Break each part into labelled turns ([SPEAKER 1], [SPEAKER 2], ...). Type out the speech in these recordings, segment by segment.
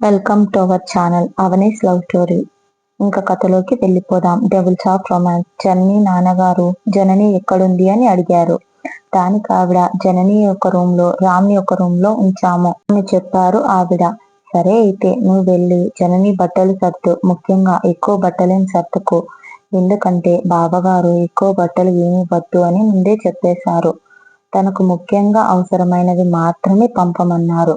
[SPEAKER 1] Welcome to our channel అవనీస్ love story ఇంకా కథలోకి వెళ్ళిపోదాం. డెవిల్స్ ఆఫ్ రొమాన్స్ జనని నాన్నగారు జనని ఎక్కడుంది అని అడిగారు. దానికి ఆవిడ జనని యొక్క రూమ్లో రామ్ని ఒక రూమ్లో ఉంచాము అని చెప్పారు ఆవిడ. సరే అయితే నువ్వు వెళ్ళి జనని బట్టలు సర్దు. ముఖ్యంగా ఎక్కువ బట్టలేని సర్దుకు. ఎందుకంటే బావగారు ఎక్కువ బట్టలు ఏమి వద్దు అని ముందే చెప్పేశారు. తనకు ముఖ్యంగా అవసరమైనవి మాత్రమే పంపమన్నారు.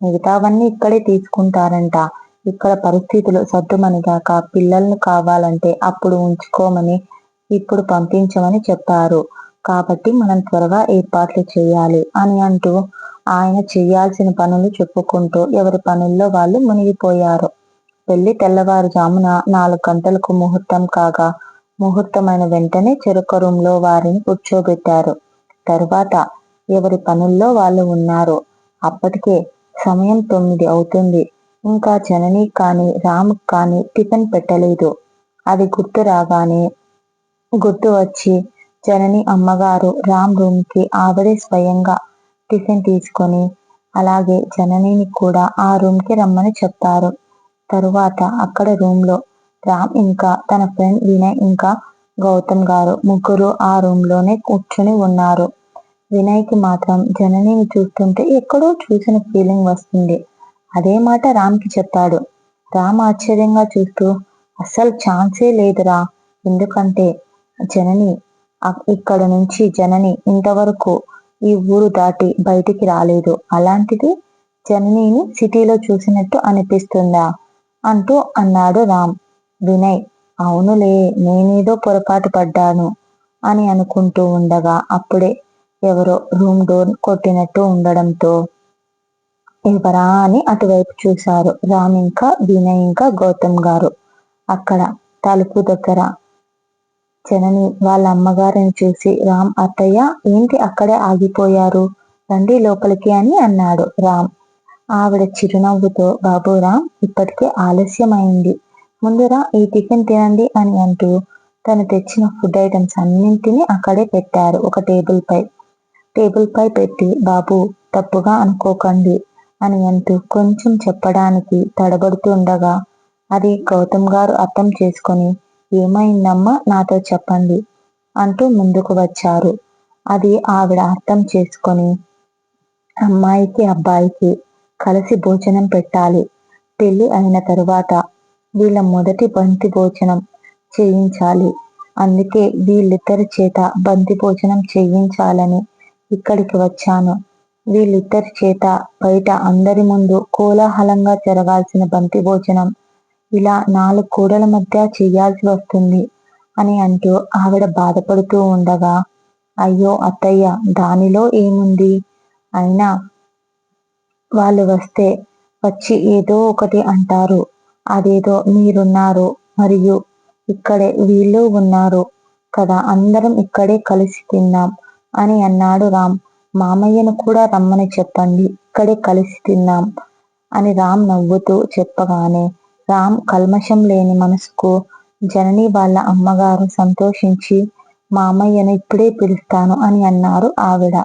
[SPEAKER 1] మిగతావన్నీ ఇక్కడే తీసుకుంటారంట. ఇక్కడ పరిస్థితులు సర్దుమనిగాక పిల్లలను కావాలంటే అప్పుడు ఉంచుకోమని ఇప్పుడు పంపించమని చెప్పారు. కాబట్టి మనం త్వరగా ఏర్పాట్లు చేయాలి అని అంటూ ఆయన చేయాల్సిన పనులు చెప్పుకుంటూ ఎవరి పనుల్లో వాళ్ళు మునిగిపోయారు. పెళ్ళి తెల్లవారుజామున నాలుగు గంటలకు ముహూర్తం కాగా ముహూర్తమైన వెంటనే చెరుక రూంలో వారిని కూర్చోబెట్టారు. తరువాత ఎవరి పనుల్లో వాళ్ళు ఉన్నారు? అప్పటికే సమయం తొమ్మిది అవుతుంది. ఇంకా జనని కానీ రామ్ కానీ టిఫిన్ పెట్టలేదు. అది గుర్తు రాగానే గుర్తు వచ్చి జనని అమ్మగారు రామ్ రూమ్కి ఆవిడే స్వయంగా టిఫిన్ తీసుకొని అలాగే జననిని కూడా ఆ రూమ్కి రమ్మని చెప్తారు. తరువాత అక్కడ రూమ్లో రామ్ ఇంకా తన ఫ్రెండ్ వినయ్ ఇంకా గౌతమ్ గారు ముగ్గురు ఆ రూమ్లోనే కూర్చుని ఉన్నారు. వినయ్కి మాత్రం జననిని చూస్తుంటే ఎక్కడో చూసిన ఫీలింగ్ వస్తుంది. అదే మాట రామ్కి చెప్పాడు. రామ్ ఆశ్చర్యంగా చూస్తూ అస్సలు ఛాన్సే లేదురా. ఎందుకంటే జనని ఇక్కడ నుంచి జనని ఇంతవరకు ఈ ఊరు దాటి బయటికి రాలేదు. అలాంటిది జననిని సిటీలో చూసినట్టు అనిపిస్తుందా? అంటూ అన్నాడు రామ్. వినయ్ అవునులే నేనేదో పొరపాటు పడ్డాను అని అనుకుంటూ ఉండగా అప్పుడే ఎవరో రూమ్ డోర్ కొట్టినట్టు ఉండడంతో ఎవరా అని అటువైపు చూశారు. రామ్ ఇంకా వినయ్ ఇంకా గౌతమ్ గారు. అక్కడ తలుపు దగ్గర జనని వాళ్ళ అమ్మగారిని చూసి రామ్ అత్తయ్య ఏంటి అక్కడే ఆగిపోయారు? రండి లోపలికి అని అన్నాడు రామ్. ఆవిడ చిరునవ్వుతో బాబు రామ్ ఇప్పటికే ఆలస్యమైంది. ముందురా ఈ టిఫిన్ తినండి అని అంటూ తను తెచ్చిన ఫుడ్ ఐటమ్స్ అన్నింటినీ అక్కడే పెట్టారు ఒక టేబుల్ పై. టేబుల్ పై పెట్టి బాబు తప్పుగా అనుకోకండి అని అంటూ కొంచెం చెప్పడానికి తడబడుతుండగా అది గౌతమ్ గారు అర్థం చేసుకొని ఏమైందమ్మా నాతో చెప్పండి అంటూ ముందుకు వచ్చారు. అది ఆవిడ అర్థం చేసుకొని అమ్మాయికి అబ్బాయికి కలిసి భోజనం పెట్టాలి. పెళ్ళి అయిన తరువాత వీళ్ళ మొదటి బంతి భోజనం చేయించాలి. అందుకే వీళ్ళిద్దరి చేత బంతి భోజనం చేయించాలని ఇక్కడికి వచ్చాను. వీళ్ళిద్దరి చేత బయట అందరి ముందు కోలాహలంగా జరగాల్సిన బంతి భోజనం. ఇలా నాలుగు కూడల మధ్య చేయాల్సి వస్తుంది అని అంటూ ఆవిడ బాధపడుతూ ఉండగా అయ్యో అత్తయ్య దానిలో ఏముంది? అయినా వాళ్ళు వస్తే వచ్చి ఏదో ఒకటి అంటారు. అదేదో మీరున్నారు మరియు ఇక్కడే వీళ్ళు ఉన్నారు కదా అందరం ఇక్కడే కలిసి తిన్నాం. అని అన్నాడు రామ్. మామయ్యను కూడా రమ్మని చెప్పండి. ఇక్కడే కలిసి తిన్నాం అని రామ్ నవ్వుతూ చెప్పగానే రామ్ కల్మషం లేని మనసుకు జనని వాళ్ళ అమ్మగారు సంతోషించి మామయ్యను ఇప్పుడే పిలుస్తాను అని అన్నారు ఆవిడ.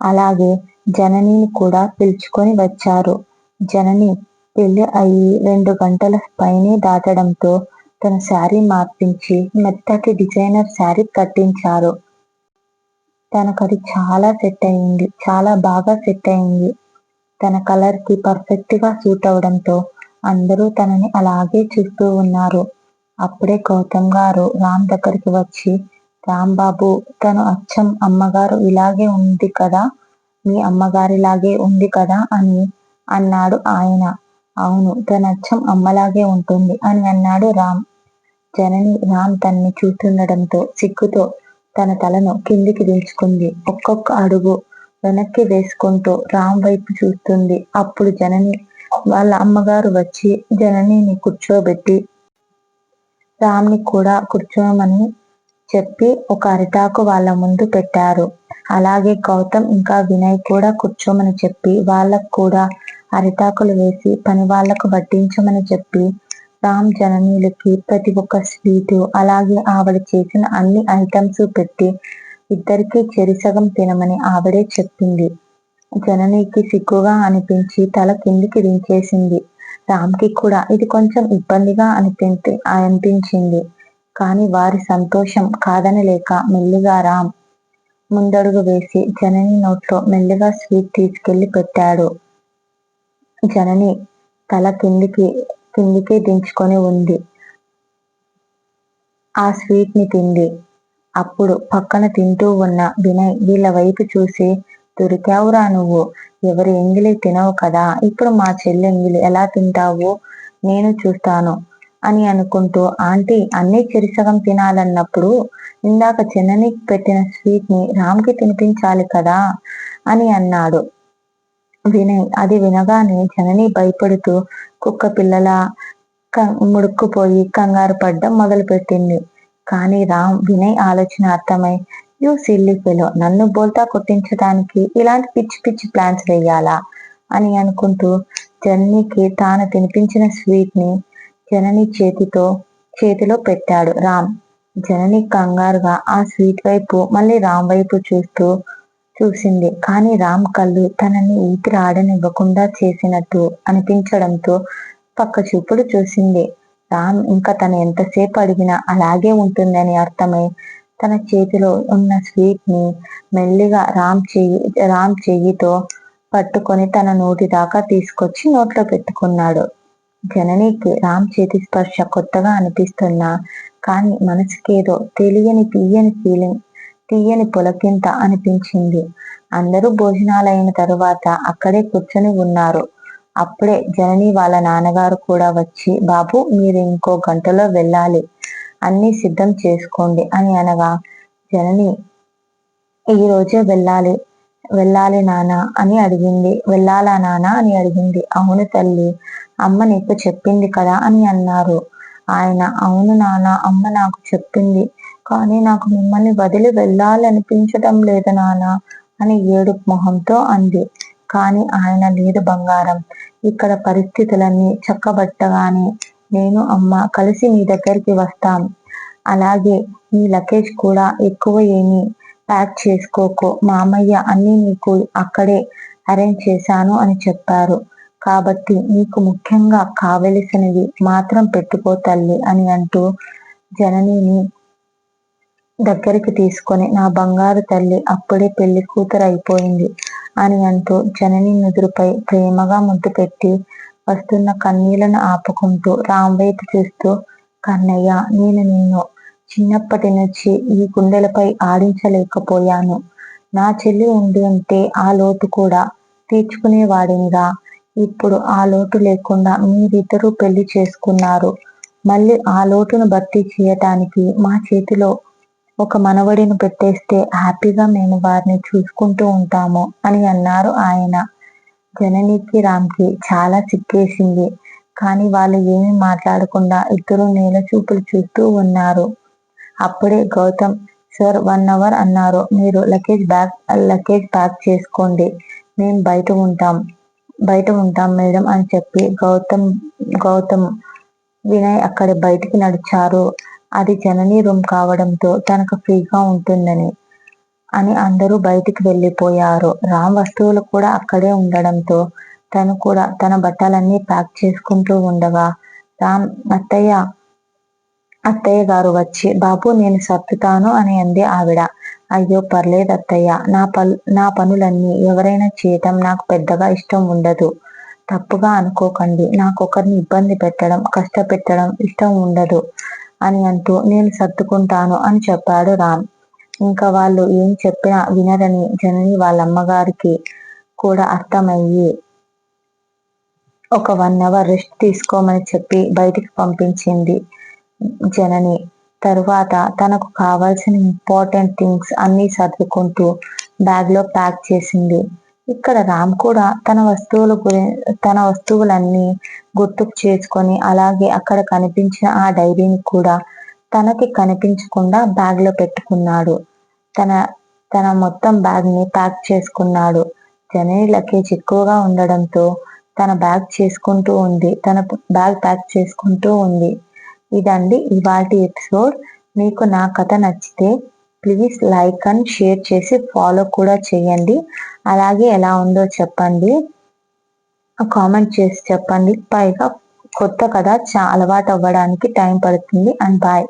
[SPEAKER 1] అలాగే జననిని కూడా పిలుచుకొని వచ్చారు. జనని పెళ్ళి అయ్యి రెండు గంటల పైనే దాటడంతో తన శారీ మార్పించి మెత్తటి డిజైనర్ శారీ కట్టించారు. తనకు అది చాలా సెట్ అయింది చాలా బాగా సెట్ అయింది తన కలర్కి పర్ఫెక్ట్గా సూట్ అవడంతో అందరూ తనని అలాగే చూస్తూ ఉన్నారు. అప్పుడే గౌతమ్ గారు రామ్ దగ్గరికి వచ్చి రామ్ బాబు తను అచ్చం అమ్మగారు ఇలాగే ఉంది కదా? మీ అమ్మగారిలాగే ఉంది కదా? అని అన్నాడు ఆయన. అవును తన అచ్చం అమ్మలాగే ఉంటుంది అని అన్నాడు రామ్. జనని రామ్ తన్ని చూస్తుండడంతో సిగ్గుతో తన తలను కిందికి దించుకుంది. ఒక్కొక్క అడుగు వెనక్కి వేసుకుంటూ రామ్ వైపు చూస్తుంది. అప్పుడు జనని వాళ్ళ అమ్మగారు వచ్చి జననిని కూర్చోబెట్టి రామ్ని కూడా కూర్చోమని చెప్పి ఒక అరిటాకు వాళ్ళ ముందు పెట్టారు. అలాగే గౌతమ్ ఇంకా వినయ్ కూడా కూర్చోమని చెప్పి వాళ్ళకు కూడా అరిటాకులు వేసి పని వాళ్ళకు వడ్డించమని చెప్పి రామ్ జననీలకి ప్రతి ఒక్క స్వీటు అలాగే ఆవిడ చేసిన అన్ని ఐటమ్స్ పెట్టి ఇద్దరికి చెరిసగం తినమని ఆవిడే చెప్పింది. జననీకి సిగ్గుగా అనిపించి తల కిందికి దించేసింది. రామ్కి కూడా ఇది కొంచెం ఇబ్బందిగా అనిపించి అనిపించింది. కానీ వారి సంతోషం కాదనలేక మెల్లిగా రామ్ ముందడుగు వేసి జనని నోట్లో మెల్లిగా స్వీట్ తీసుకెళ్ళి పెట్టాడు. జనని తల కిందికి కిందికి దించుకొని ఉంది. ఆ స్వీట్ని తింది. అప్పుడు పక్కన తింటూ ఉన్న వినయ్ వీళ్ళ వైపు చూసి దొరికావురా నువ్వు. ఎవరి ఎంగిలి తినవు కదా. ఇప్పుడు మా చెల్లి ఎంగిలి ఎలా తింటావు? నేను చూస్తాను అని అనుకుంటూ ఆంటీ అన్నీ చిరుసగం తినాలన్నప్పుడు ఇందాక చిన్ననికి పెట్టిన స్వీట్ని రామ్కి తినిపించాలి కదా అని అన్నాడు. వినయ్ అది వినగానే జనని భయపడుతూ కుక్క పిల్లల ముడుక్కుపోయి కంగారు పడ్డం మొదలుపెట్టింది. కానీ రామ్ వినయ్ ఆలోచన అర్థమై యూ సిల్లీ ఫెలో నన్ను బోల్తా కొట్టించడానికి ఇలాంటి పిచ్చి పిచ్చి ప్లాన్స్ వేయాలా అని అనుకుంటూ జననికి తాను తినిపించిన స్వీట్ని జనని చేతితో చేతిలో పెట్టాడు రామ్. జనని కంగారుగా ఆ స్వీట్ వైపు మళ్ళీ రామ్ వైపు చూస్తూ చూసింది. కానీ రామ్ కళ్ళు తనని ఊపిరి ఆడనివ్వకుండా చేసినట్టు అనిపించడంతో పక్క చూపుడు చూసింది. రామ్ ఇంకా తను ఎంతసేపు అడిగినా అలాగే ఉంటుందని అర్థమై తన చేతిలో ఉన్న స్వీట్ని మెల్లిగా రామ్ చెయ్యి రామ్ చెయ్యితో పట్టుకొని తన నోటి దాకా తీసుకొచ్చి నోట్లో పెట్టుకున్నాడు. జననికి రామ్ చేతి స్పర్శ కొత్తగా అనిపిస్తున్నా కానీ మనసుకేదో తెలియని తీయని ఫీలింగ్ తీయని పొలకింత అనిపించింది. అందరూ భోజనాలైన తరువాత అక్కడే కూర్చొని ఉన్నారు. అప్పుడే జనని వాళ్ళ నాన్నగారు కూడా వచ్చి బాబు మీరు ఇంకో గంటలో వెళ్ళాలి. అన్ని సిద్ధం చేసుకోండి అని అనగా జనని ఈ రోజే వెళ్ళాలి. వెళ్ళాలి నాన్న అని అడిగింది. వెళ్ళాలా నాన్న అని అడిగింది. అవును తల్లి అమ్మ నీకు చెప్పింది కదా అని అన్నారు. ఆయన అవును నాన్న అమ్మ నాకు చెప్పింది. కానీ నాకు మిమ్మల్ని వదిలి వెళ్ళాలనిపించటం లేదు నాన్న అని ఏడు మొహంతో అంది. కానీ ఆయన లేదు బంగారం. ఇక్కడ పరిస్థితులన్నీ చక్కబట్టగానే నేను అమ్మ కలిసి మీ దగ్గరికి వస్తాం. అలాగే మీ లగేజ్ కూడా ఎక్కువ ఏమి ప్యాక్ చేసుకోకు. మామయ్య అన్ని నీకు అక్కడే అరేంజ్ చేశాను అని చెప్పారు. కాబట్టి నీకు ముఖ్యంగా కావలసినవి మాత్రం పెట్టుకో తల్లి అని అంటూ జననిని దగ్గరికి తీసుకొని నా బంగారు తల్లి అప్పుడే పెళ్ళి కూతురు అయిపోయింది అని అంటూ జనని నుదురుపై ప్రేమగా ముద్దు పెట్టి వస్తున్న కన్నీళ్ళను ఆపుకుంటూ రామ్ వైపు చూస్తూ కన్నయ్య నేను నిన్ను చిన్నప్పటి నుంచి ఈ గుండెలపై ఆడించలేకపోయాను. నా చెల్లి ఉండి ఉంటే ఆ లోటు కూడా తీర్చుకునేవాడినిగా ఇప్పుడు ఆ లోటు లేకుండా మీరిద్దరూ పెళ్ళి చేసుకున్నారు. మళ్ళీ ఆ లోటును భర్తీ చేయటానికి మా చేతిలో ఒక మనవడిని పెట్టేస్తే హ్యాపీగా మేము వారిని చూసుకుంటూ ఉంటాము అని అన్నారు ఆయన. జననికి రామ్కి చాలా సిగ్గేసింది కానీ వాళ్ళు ఏమీ మాట్లాడకుండా ఇద్దరు నేల చూపులు చూస్తూ ఉన్నారు. అప్పుడే గౌతమ్ సార్ వన్ అవర్ అన్నారు. మీరు లగేజ్ బ్యాగ్ లగేజ్ ప్యాక్ చేసుకోండి. మేము బయట ఉంటాం బయట ఉంటాం మేడం అని చెప్పి గౌతమ్ గౌతమ్ వినయ్ అక్కడ బయటికి నడిచారు. అది జనని రూమ్ కావడంతో తనకు ఫ్రీగా ఉంటుందని అని అందరూ బయటికి వెళ్ళిపోయారు. రామ్ వస్తువులు కూడా అక్కడే ఉండడంతో తను కూడా తన బట్టలన్నీ ప్యాక్ చేసుకుంటూ ఉండగా రామ్ అత్తయ్య అత్తయ్య గారు వచ్చి బాబు నేను సర్దుతాను అని అంది ఆవిడ. అయ్యో పర్లేదు అత్తయ్య. నా పలు నా పనులన్నీ ఎవరైనా చేయటం నాకు పెద్దగా ఇష్టం ఉండదు. తప్పుగా అనుకోకండి. నాకు ఒకరిని ఇబ్బంది పెట్టడం కష్టపెట్టడం ఇష్టం ఉండదు. అని అంటూ నేను సర్దుకుంటాను అని చెప్పాడు రామ్. ఇంకా వాళ్ళు ఏం చెప్పినా వినరని జనని వాళ్ళ అమ్మగారికి కూడా అర్థమయ్యి ఒక వన్ అవర్ రెస్ట్ తీసుకోమని చెప్పి బయటికి పంపించింది జనని. తరువాత తనకు కావాల్సిన ఇంపార్టెంట్ థింగ్స్ అన్ని సర్దుకుంటూ బ్యాగ్లో ప్యాక్ చేసింది. ఇక్కడ రామ్ కూడా తన వస్తువుల గురి తన వస్తువులన్నీ గుర్తుకు చేసుకొని అలాగే అక్కడ కనిపించిన ఆ డైరీని కూడా తనకి కనిపించకుండా బ్యాగ్లో పెట్టుకున్నాడు. తన తన మొత్తం బ్యాగ్ని ప్యాక్ చేసుకున్నాడు. జనని లగేజ్ ఎక్కువగా ఉండడంతో తన బ్యాగ్ చేసుకుంటూ ఉంది. తన బ్యాగ్ ప్యాక్ చేసుకుంటూ ఉంది. ఇదండి ఇవాటి ఎపిసోడ్. మీకు నా కథ నచ్చితే ప్లీజ్ లైక్ అండ్ షేర్ చేసి ఫాలో కూడా చేయండి. అలాగే ఎలా ఉందో చెప్పండి. కామెంట్ చేసి చెప్పండి. పైగా కొత్త కదా చా అలవాటు అవ్వడానికి టైం పడుతుంది. And bye